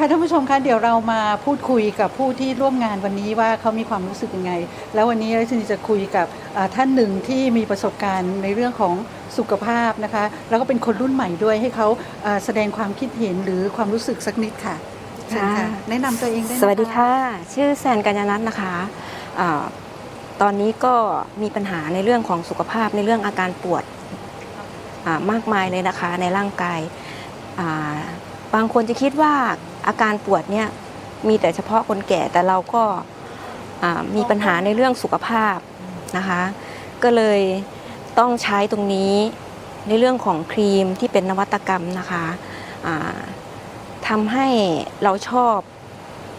ท่านผู้ชมคะเดี๋ยวเรามาพูดคุยกับผู้ที่ร่วมงานวันนี้ว่าเขามีความรู้สึกยังไง แล้ววันนี้รัชนีจะคุยกับอ่าท่านหนึ่งที่มีประสบการณ์ในเรื่องของสุขภาพนะคะ แล้วก็เป็นคนรุ่นใหม่ด้วยให้เขาอ่าแสดงความคิดเห็นหรือความรู้สึกสักนิดค่ะเชิญค่ะค่ะแนะนำตัวเองได้ไหมสวัสดีค่ะ ชื่อแซนกัญญานัทนะคะอาตอนนี้ก็มีปัญหาในเรื่องของสุขภาพในเรื่องอาการปวดอ่ามากมายเลยนะคะในร่างกายอ่าบางคนจะคิดว่า อาการปวดเนี่ยมีแต่เฉพาะคนแก่แต่เราก็มีปัญหาในเรื่องสุขภาพนะคะ ก็เลยต้องใช้ตรงนี้ในเรื่องของครีมที่เป็นนวัตกรรมนะคะทำให้เราชอบ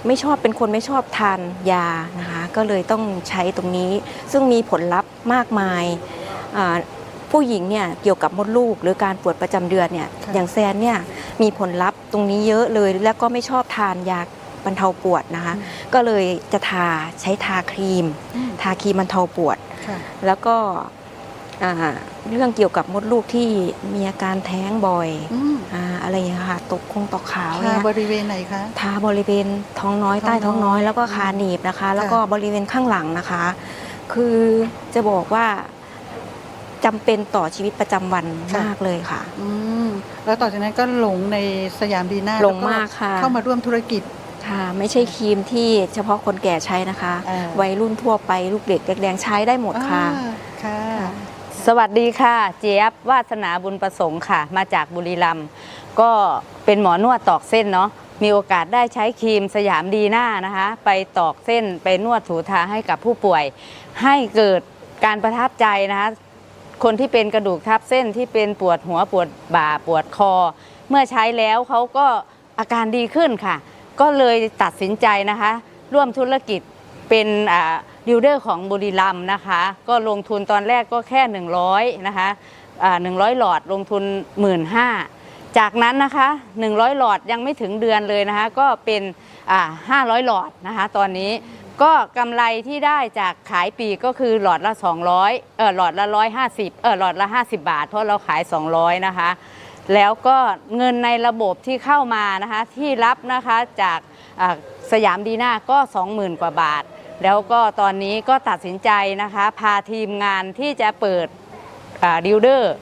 ไม่ชอบเป็นคนไม่ชอบทานยานะคะก็เลยต้องใช้ตรงนี้ ซึ่งมีผลลัพธ์มากมายผู้หญิงเนี่ยเกี่ยวกับมดลูกหรือการปวดประจำเดือนเนี่ยอย่างแซนเนี่ย มีผลลัพธ์ตรงนี้เยอะเลย แล้วก็ไม่ชอบทานยาบรรเทาปวดนะคะ ก็เลยจะทาใช้ทาครีมอืมทาครีมบรรเทาปวดค่ะแล้วก็อ่าเรื่องเกี่ยวกับมดลูกที่มีอาการแท้งบ่อยอืมอาอะไรอย่างเงี้ยค่ะตกคงตกขาวทาเนี่ยบริเวณไหนคะทาบริเวณท้องน้อยท้องใต้ท้องน้อยน้อยแล้วก็คาหนีบนะคะ แล้วก็บริเวณข้างหลังนะคะ คือจะบอกว่าจำเป็นต่อชีวิตประจำวันมากเลยค่ะอืม แล้วต่อจากนั้นก็หลงในสยามดีน่าหลงแวมากค่ะ เข้ามาร่วมธุรกิจค่ะไม่ใช่ครีมที่เฉพาะคนแก่ใช้นะคะอ่าวัยรุ่นทั่วไปลูกเด็กเด็กแดงใช้ได้หมดค่ะอ่าค่ะ สวัสดีค่ะ เจี๊ยบวาสนาบุญประสงค์ค่ะ มาจากบุรีรัมย์ก็เป็นหมอนวดตอกเส้นเนาะมีโอกาสได้ใช้ครีมสยามดีหน้านะคะ ไปตอกเส้นไปนวดถูทาให้กับผู้ป่วย ให้เกิดการประทับใจนะคะ คนที่เป็นกระดูกทับเส้นที่เป็นปวดหัวปวดบ่าปวดคอ เมื่อใช้แล้วเขาก็อาการดีขึ้นค่ะ ก็เลยตัดสินใจนะคะ ร่วมธุรกิจเป็นดิวเดอร์ของบุรีรัมนะคะ ก็ลงทุนตอนแรกก็แค่ 100 นะคะหนึ่งร้อยหลอดลงทุน 1 5ื่นจากนั้นนะคะ 100 หลอดยังไม่ถึงเดือนเลยนะคะ ก็เป็นอ่า500 หลอดนะคะ ตอนนี้ ก็กำไรที่ได้จากขายปีกก็คือหลอดละ 200เออหลอดละ 150เออหลอดละ 50 บาท เพราะเราขาย 200 นะคะ แล้วก็เงินในระบบที่เข้ามานะคะที่รับนะคะจากสยามดีน่าก็ 20,000 กว่าบาท แล้วก็ตอนนี้ก็ตัดสินใจนะคะ พาทีมงานที่จะเปิดดิวเดอร์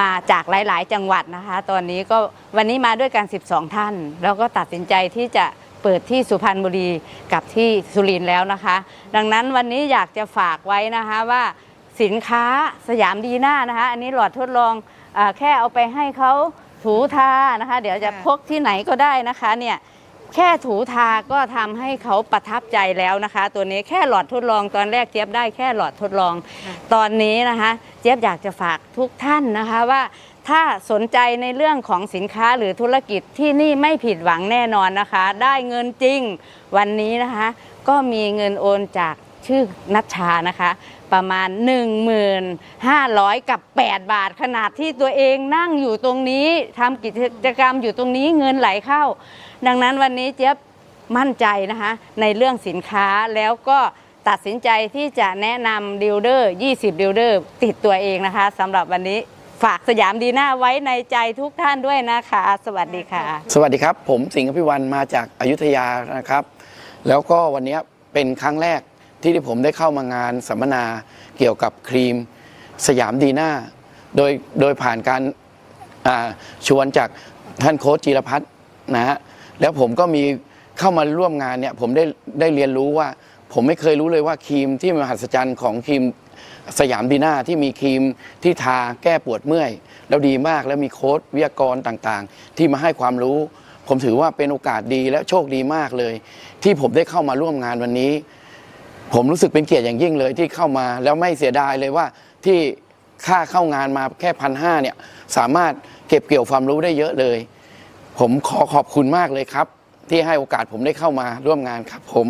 มาจากหลาย ๆ จังหวัดนะคะ ตอนนี้ก็วันนี้มาด้วยกัน 12 ท่าน แล้วก็ตัดสินใจที่จะ เปิดที่สุพรรณบุรีกับที่สุรินทร์แล้วนะคะ ดังนั้นวันนี้อยากจะฝากไว้นะคะว่าสินค้าสยามดีหน่านะคะ อันนี้หลอดทดลองอแค่เอาไปให้เขาถูทานะคะ เดี๋ยวจะค่ะพกที่ไหนก็ได้นะคะเนี่ยแค่ถูทาก็ทำให้เขาประทับใจแล้วนะคะ ตัวนี้แค่หลอดทดลองตอนแรกเจี๊ยบได้แค่หลอดทดลอง ตอนนี้นะคะ เจี๊ยบอยากจะฝากทุกท่านนะคะว่า ถ้าสนใจในเรื่องของสินค้าหรือธุรกิจที่นี่ไม่ผิดหวังแน่นอนนะคะ ได้เงินจริงวันนี้นะคะ ก็มีเงินโอนจากชื่อนัชชานะคะ ประมาณ 1,500 กับ 8 บาท ขนาดที่ตัวเองนั่งอยู่ตรงนี้ทำกิจกรรมอยู่ตรงนี้เงินไหลเข้า ดังนั้นวันนี้เจี๊ยบมั่นใจนะคะ ในเรื่องสินค้าแล้วก็ตัดสินใจที่จะแนะนำดิวเดอร์ 20 ดิวเดอร์ ติดตัวเองนะคะสำหรับวันนี้ ฝากสยามดีหน้าไว้ในใจทุกท่านด้วยนะคะ สวัสดีค่ะ สวัสดีครับ ผมสิงห์อภิวันมาจากอายุทยานะครับ แล้วก็วันนี้เป็นครั้งแรกที่ที่ผมได้เข้ามางานสัมมนาเกี่ยวกับครีมสยามดีหน่าโดยโดยผ่านการชวนจากท่านโค้ชจีรพัฒน์นะฮะแล้วผมก็มีเข้ามาร่วมงานเนี่ยผมได้ได้เรียนรู้ว่า ผมไม่เคยรู้เลยว่าครีมที่มหัศจรรย์ของครีม สยามดีน่าที่มีครีมที่ทาแก้ปวดเมื่อย แล้วดีมากแล้วมีโค้ดวิทยากรต่างๆ ที่มาให้ความรู้ ผมถือว่าเป็นโอกาสดีและโชคดีมากเลย ที่ผมได้เข้ามาร่วมงานวันนี้ ผมรู้สึกเป็นเกียรติอย่างยิ่งเลยที่เข้ามาแล้วไม่เสียดายเลยว่าที่ค่าเข้างานมาแค่พันห้าเนี่ยสามารถเก็บเกี่ยวความรู้ได้เยอะเลย ผมขอขอบคุณมากเลยครับ ที่ให้โอกาสผมได้เข้ามาร่วมงานครับผม